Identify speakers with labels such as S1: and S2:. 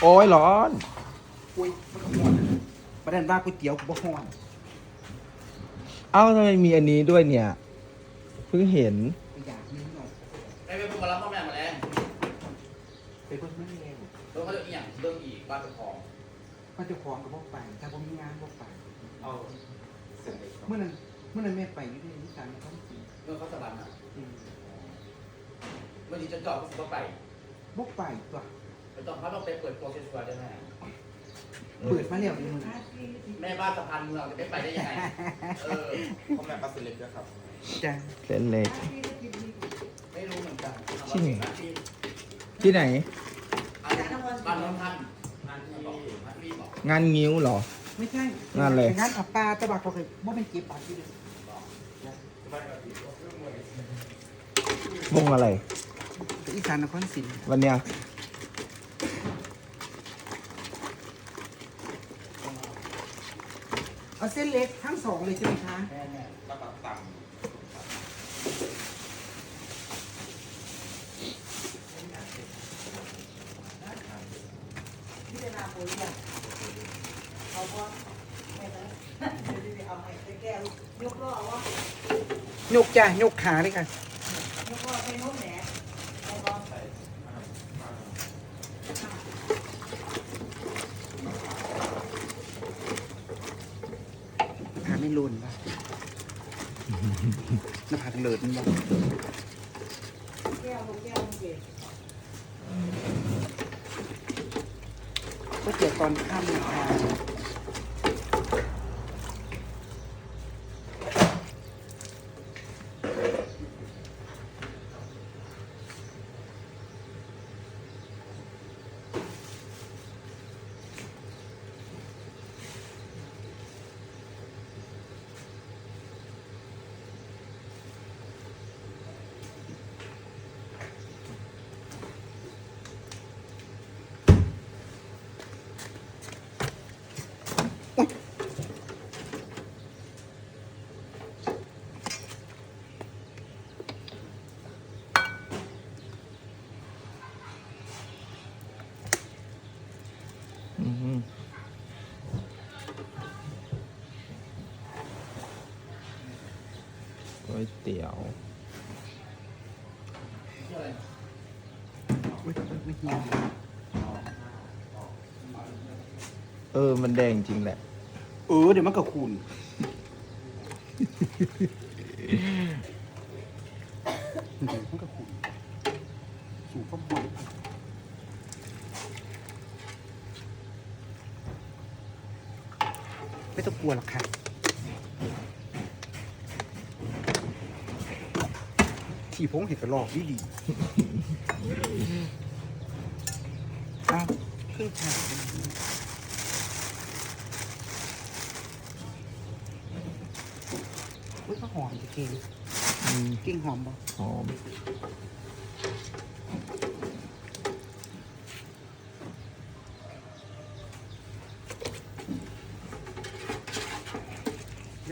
S1: โอ้ยร้อน
S2: อุ้ยมันก็ฮ้อนประเด็นว่าก๋วยเตี๋ยวกูบ่ฮ้อน
S1: เอ้าทำไมมีอันนี้ด้วยเนี่ย เพิ่งเห็น
S2: ไปอยากนิดหน่อย
S3: ไอ้ไปพุ่งมารับพ่อแม่มาแล้ว
S2: ไปเบิ่งมันเร็ว
S3: เรื่องเขาจะอีหยังเรื่องอีกบ้านเจ้าของ
S2: มันเจะของกับบ่ไปถ้าบ่มีงานบ่ไป
S3: เอาเสร็จเลย
S2: เมื่อนั้นเมื่อนั้นแม่ไปอยู่ที่นี่การมันต้องสิ
S3: เรื่องเขาสวรรค์อะ
S2: อืม
S3: เมื่อกี้จะจอดก็สิบไป
S2: บ่ไปตัว
S3: ไม่ต้องเขาต้องไปเปิดโปรเซสชัวร์ได้ไหม
S2: เปิดมาแล้วนี่มึง
S3: แม่บ้านสะพานเมืองจะไม่ไปได้ยังไง เออ
S4: พ่อแม่ปลาสลิดด้วยครับ
S2: จ้ะ
S1: เส้นเล็ก
S3: ไม่รู้เหมือนกัน
S1: จริง
S3: ที่
S1: ที่ไหน
S3: บ้านน้องท่านงานที่บอกงานที่บอก
S1: งานงิ้วเหรอ
S2: ไม่ใช่
S1: งานอะไร
S2: งานอับปลาตะบักเขาเคยบ่เป็นเก็บปลาที่เดียว
S1: วงอะไร
S2: แต่อีสานนครศรี
S1: วันเนี้ย
S2: เอาเส้นเล็กทั้งสองเลยใช่ไหมคะ
S3: แม่แม่
S4: แล้วก็ต่
S5: พิจารณาปุ๋ยอะเขาก็ไม่ได้เอาไปแก้ยกล้อว่าย
S2: กจ้ะยกขาเลยค่ะ
S5: ยกล้อไปโน้นแหนแล้วก็
S2: ขาไม่ลุนป่ะหน้าผากเลิศมันบ่
S5: แก้วลูกแก้วลูกเกด
S2: ก็เกี่ยวตอนข้ามนะคะ
S1: ก๋วยเตี๋ยว
S3: ชื่ออะไร
S2: อุ้ยไม่เหี่ยว
S1: เออ มันแดงจริงแหละ
S2: เออ เดี๋ยวมันก็คูณเดี๋ยวมันก็คูณสูงก็บุญ ไม่ต้องกลัวหรอกค่ะที่พงเห็นกระลอกดีดีๆอ้าวครึ่งทางอุ้ยก็หอมจะเก่ง
S1: อืม
S2: เก่งหอมบ่
S1: หอม
S2: เ